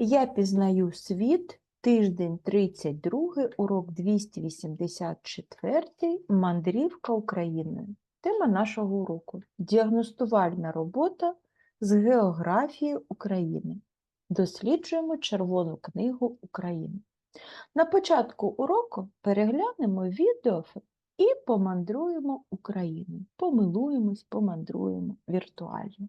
Я пізнаю світ, тиждень 32, урок 284, мандрівка Україною. Тема нашого уроку діагностувальна робота з географії України. Досліджуємо Червону книгу України. На початку уроку переглянемо відео і помандруємо Україною. Помилуємось, помандруємо віртуально.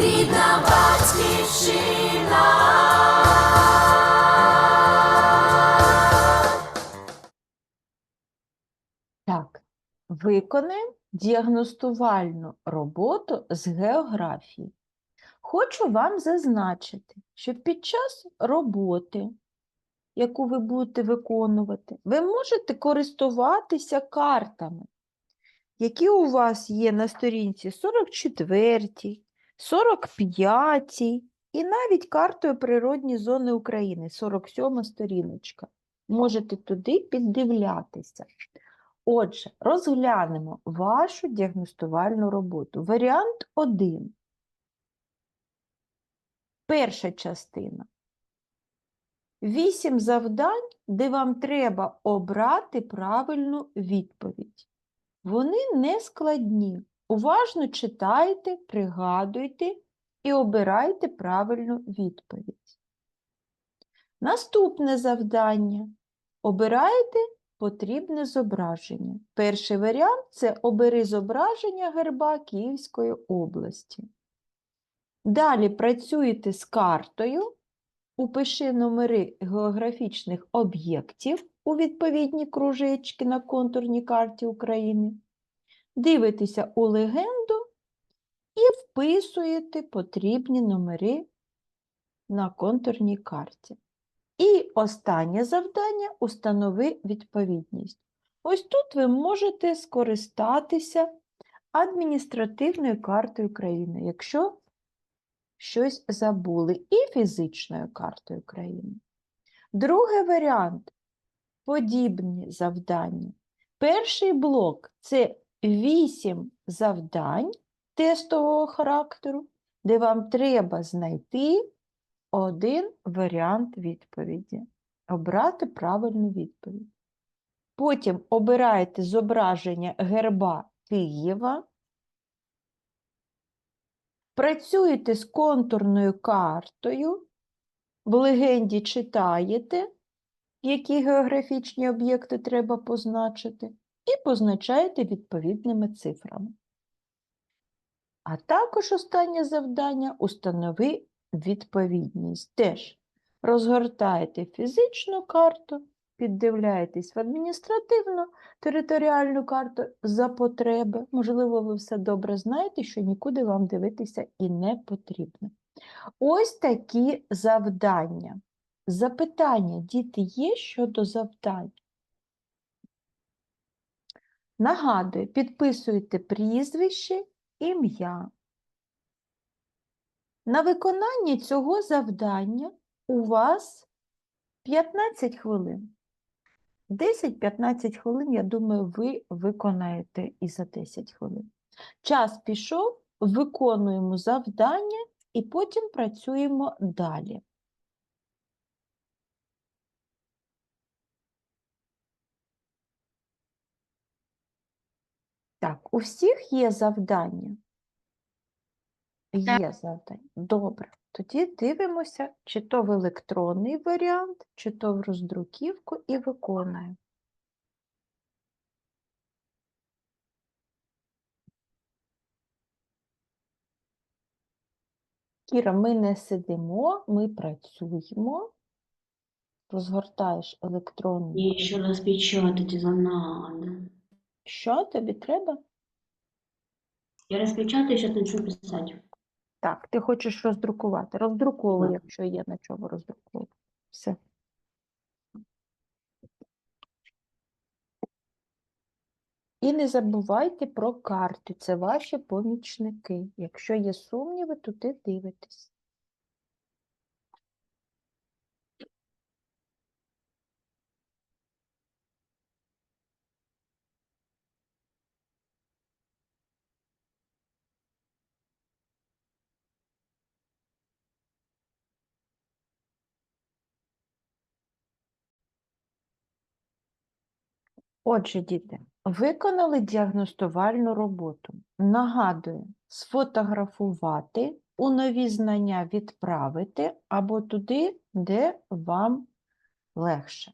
рідна батьківщина. Так, виконаємо діагностувальну роботу з географії. Хочу вам зазначити, що під час роботи, яку ви будете виконувати, ви можете користуватися картами, які у вас є на сторінці 44, 45 і навіть картою природні зони України, 47 сторіночка. Можете туди піддивлятися. Отже, розглянемо вашу діагностувальну роботу. Варіант 1. Перша частина. Вісім завдань, де вам треба обрати правильну відповідь. Вони не складні. Уважно читайте, пригадуйте і обирайте правильну відповідь. Наступне завдання. Обирайте потрібне зображення. Перший варіант це обери зображення герба Київської області. Далі працюєте з картою, упиши номери географічних об'єктів у відповідні кружечки на контурній карті України. Дивитеся у легенду і вписуєте потрібні номери на контурній карті. І останнє завдання установи відповідність. Ось тут ви можете скористатися адміністративною картою країни, якщо щось забули, і фізичною картою країни. Другий варіант подібні завдання. Перший блок це 8 завдань тестового характеру, де вам треба знайти один варіант відповіді. Обрати правильну відповідь. Потім обираєте зображення герба Києва. Працюєте з контурною картою, в легенді читаєте, які географічні об'єкти треба позначити, і позначаєте відповідними цифрами. А також останнє завдання установи відповідність. Теж розгортаєте фізичну карту, піддивляєтесь в адміністративну територіальну карту за потреби. Можливо, ви все добре знаєте, що нікуди вам дивитися і не потрібно. Ось такі завдання. Запитання, діти, є щодо завдань. Нагадую, підписуйте прізвище, ім'я. На виконання цього завдання у вас 15 хвилин. 10-15 хвилин, я думаю, ви виконаєте і за 10 хвилин. Час пішов, виконуємо завдання і потім працюємо далі. Так, у всіх є завдання? Є завдання. Добре. Тоді дивимося, чи то в електронний варіант, чи то в роздруківку і виконуємо. Кіра, ми не сидимо, ми працюємо. Розгортаєш електронний. Еще распечатать это надо. Що тобі треба? Я распечатаю, сейчас начну писать. Так, ти хочеш роздрукувати. Роздруковуй, якщо є на чому роздруковувати. Все. І не забувайте про карти. Це ваші помічники. Якщо є сумніви, то ти дивитесь. Отже, діти, виконали діагностувальну роботу. Нагадую, сфотографувати, у нові знання відправити або туди, де вам легше.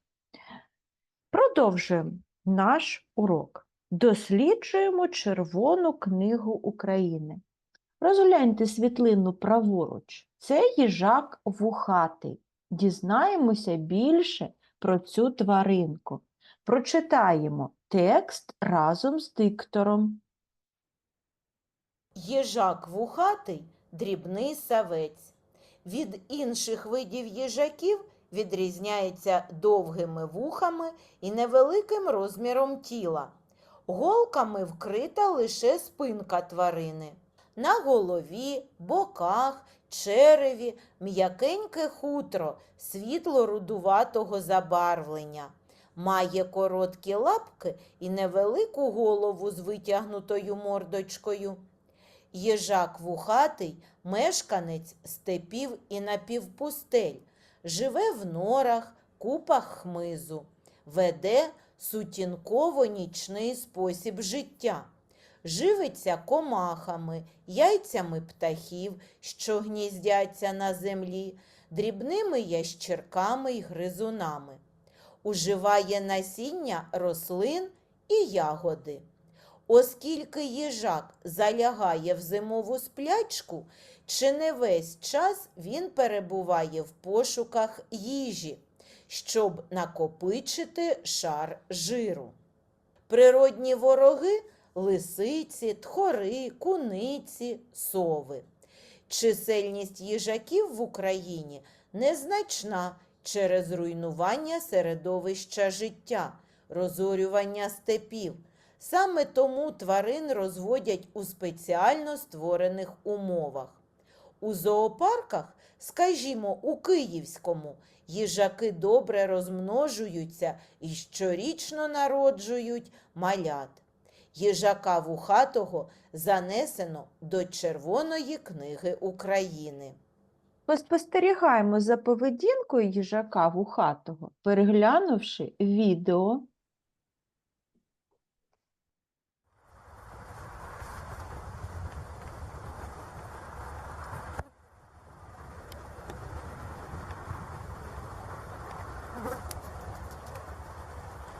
Продовжуємо наш урок. Досліджуємо Червону книгу України. Розгляньте світлину праворуч. Це їжак вухатий. Дізнаємося більше про цю тваринку. Прочитаємо текст разом з диктором. Їжак вухатий дрібний савець. Від інших видів їжаків відрізняється довгими вухами і невеликим розміром тіла. Голками вкрита лише спинка тварини. На голові, боках, череві м'якеньке хутро світло-рудуватого забарвлення. Має короткі лапки і невелику голову з витягнутою мордочкою. Їжак вухатий – мешканець степів і напівпустель, живе в норах, купах хмизу, веде сутінково-нічний спосіб життя, живиться комахами, яйцями птахів, що гніздяться на землі, дрібними ящерками й гризунами, уживає насіння рослин і ягоди. Оскільки їжак залягає в зимову сплячку, чи не весь час він перебуває в пошуках їжі, щоб накопичити шар жиру. Природні вороги лисиці, тхори, куниці, сови. Чисельність їжаків в Україні незначна через руйнування середовища життя, розорювання степів. Саме тому тварин розводять у спеціально створених умовах. У зоопарках, скажімо, у Київському, їжаки добре розмножуються і щорічно народжують малят. Їжака вухатого занесено до Червоної книги України. Поспостерігаємо за поведінкою їжака вухатого, переглянувши відео.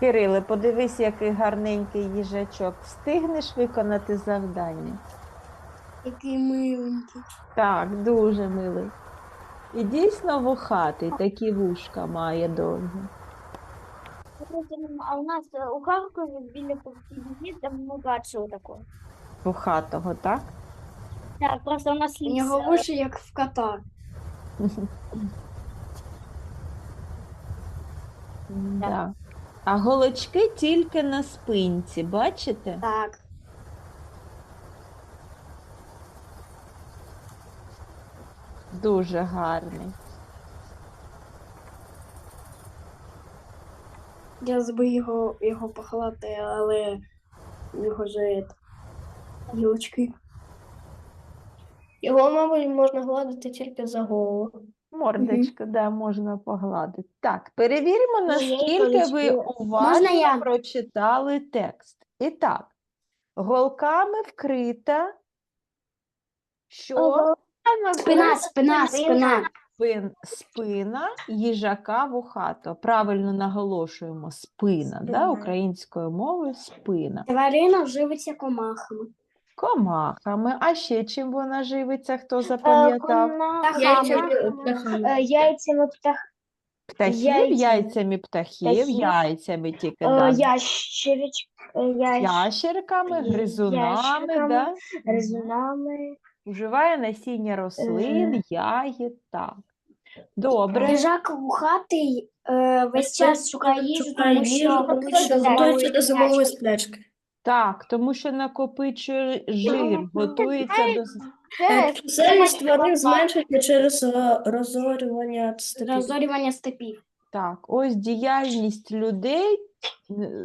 Кириле, подивись, який гарненький їжачок. Встигнеш виконати завдання? Який миленький. Так, дуже милий. І дійсно вухатий, такі вушка має довгі. А у нас е, у Харкові біля повсюди там много чого такого. Вухатого, так? Так, просто у нас У ліс. нього е, вуші як в кота. Да. А голочки тільки на спинці, бачите? Так. Дуже гарний. Я збив його, його поховати, але у нього же гілочки. Його, мабуть, можна гладити тільки за голову. Мордочку, да, можна погладити. Так, перевіримо, наскільки ви уважно я? прочитали текст. І так, голками вкрита. Що? Спина, спина, спина. Спин, спина їжака вухато. Правильно наголошуємо спина, да? Українською мовою спина. Тварина живиться комахами. Комахами. А ще чим вона живиться, хто запам'ятав? Птахами. Яйцями птах... Птахів, Яйцями. яйцями птахів, Птахів. яйцями тільки, Е, да. ящерич, е, ящ... Ящерками, гризунами, ящерками. да? резунами. Вживає насіння рослин, ягід, так. Добре. Їжак вухатий е, весь час шукає їжу, тому що готується до зимової сплячки. Так, тому що накопичує жир, готується до... з- Це Чисельність тварин зменшується через е, розорювання степів. розорювання степів. Так, ось діяльність людей е,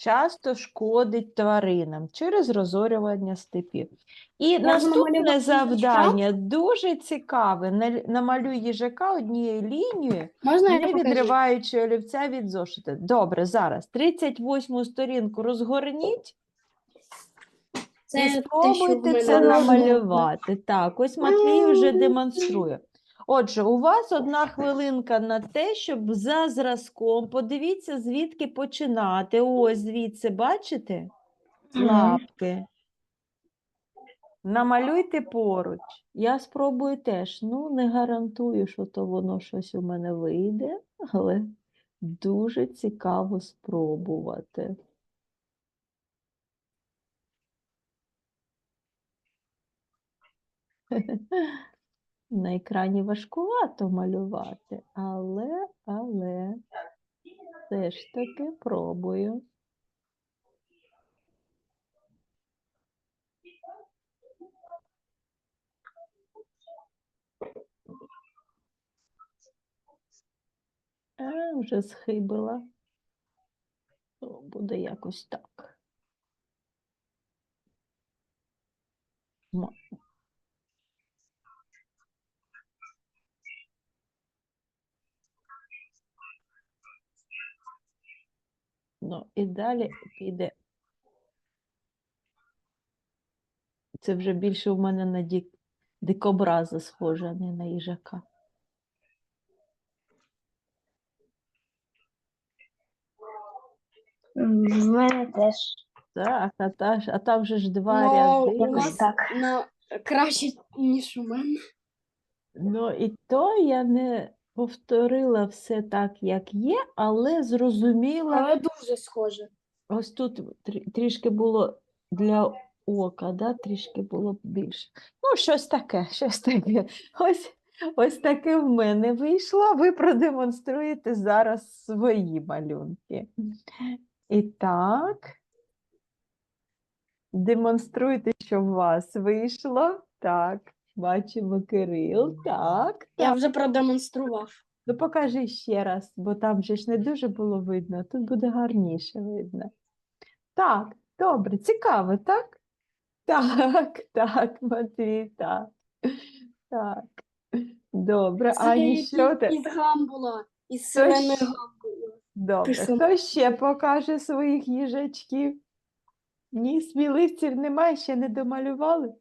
часто шкодить тваринам через розорювання степів. І наступне намалювати завдання дуже цікаве. Наль- Намалюй їжака однією лінією, Можна не відриваючи олівця від зошита. Добре, зараз 38 сторінку розгорніть і спробуйте це намалювати. Так, ось Матвій вже демонструє. Отже, у вас одна хвилинка на те, щоб за зразком подивіться, звідки починати. Ось звідси, бачите? Лапки. Намалюйте поруч. Я спробую теж. Ну, не гарантую, що то воно щось у мене вийде, але дуже цікаво спробувати. На екрані важкувато малювати, але, але все ж таки пробую. А, вже схибила. То буде якось так. Мо- Ну, і далі піде. Це вже більше у мене на дік... дикобраза схоже, а не на їжака. В мене теж. Так, а, та, ж- а там же ж два Ну, ряди. у нас так. на краще, ніж у мене. Ну, і то я не повторила все так, як є, але зрозуміла. Але дуже схоже. Ось тут трі- трішки було для ока, да? трішки було більше. Ну, щось таке, щось таке. Ось, ось таке в мене вийшло. Ви продемонструєте зараз свої малюнки. І так, демонструйте, що у вас вийшло. Так, бачимо Кирил. Так, Я так. вже продемонстрував. Ну, покажи ще раз, бо там же ж не дуже було видно, тут буде гарніше видно. Так, добре, цікаво, так? Так, так, Матвій, так. Так. Добре, Ані, що ти? із гамбула, із Хто гамбула. Добре, хто ще покаже своїх їжачків? Ні, сміливців немає, ще не домалювали?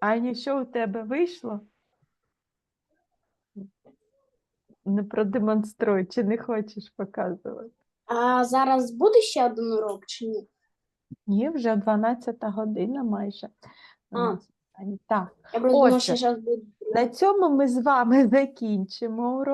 Аня, що у тебе вийшло? Не продемонструй, чи не хочеш показувати? А зараз буде ще один урок чи ні? Ні, вже 12 година майже. А. Так, Я Отже, думала, що зараз буде. на цьому ми з вами закінчимо урок.